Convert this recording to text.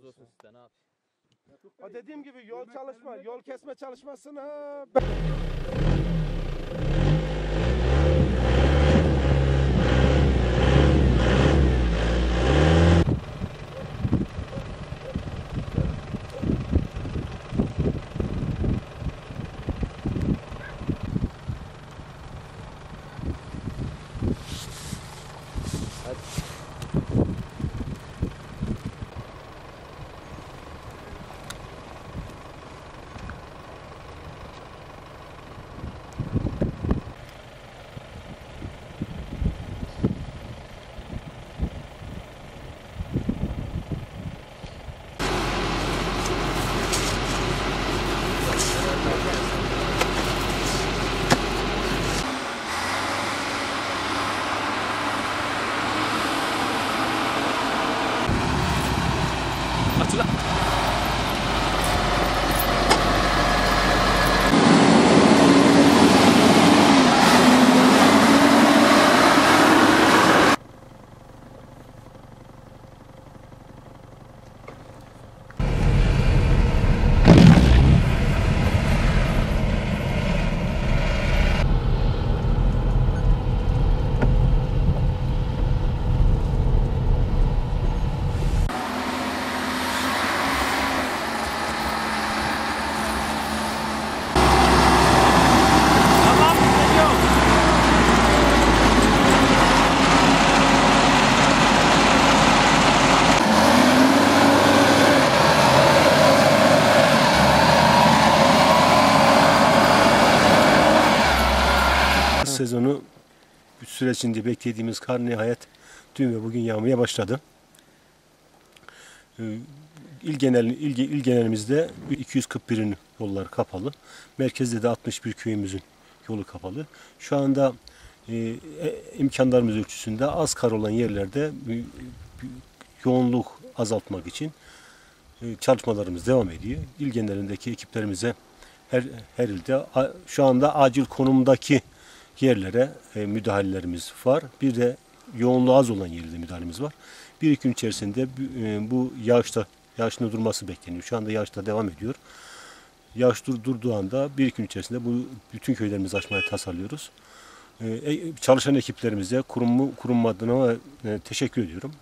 Razı olsun sizden abi. O dediğim gibi yol çalışma, yol kesme çalışmasını Açıla. Sezonu bir süre içinde beklediğimiz kar nihayet dün ve bugün yağmaya başladı. Ee, İl, genel, il, il genelimizde 241'in yollar kapalı. Merkezde de 61 köyümüzün yolu kapalı. Şu anda e, e, imkanlarımız ölçüsünde az kar olan yerlerde yoğunluk azaltmak için e, çalışmalarımız devam ediyor. İl genelindeki ekiplerimize her, her ilde şu anda acil konumdaki yerlere e, müdahalelerimiz var. Bir de yoğunluğu az olan yerde müdahalemiz var. Bir iki gün içerisinde bu- e, yağışta yağışın durması bekleniyor. Şu anda yağışta devam ediyor. Yağış dur, durduğu anda bir iki gün içerisinde bu bütün köylerimizi açmaya tasarlıyoruz. E, e, çalışan ekiplerimize kurumu, kurum adına e, teşekkür ediyorum.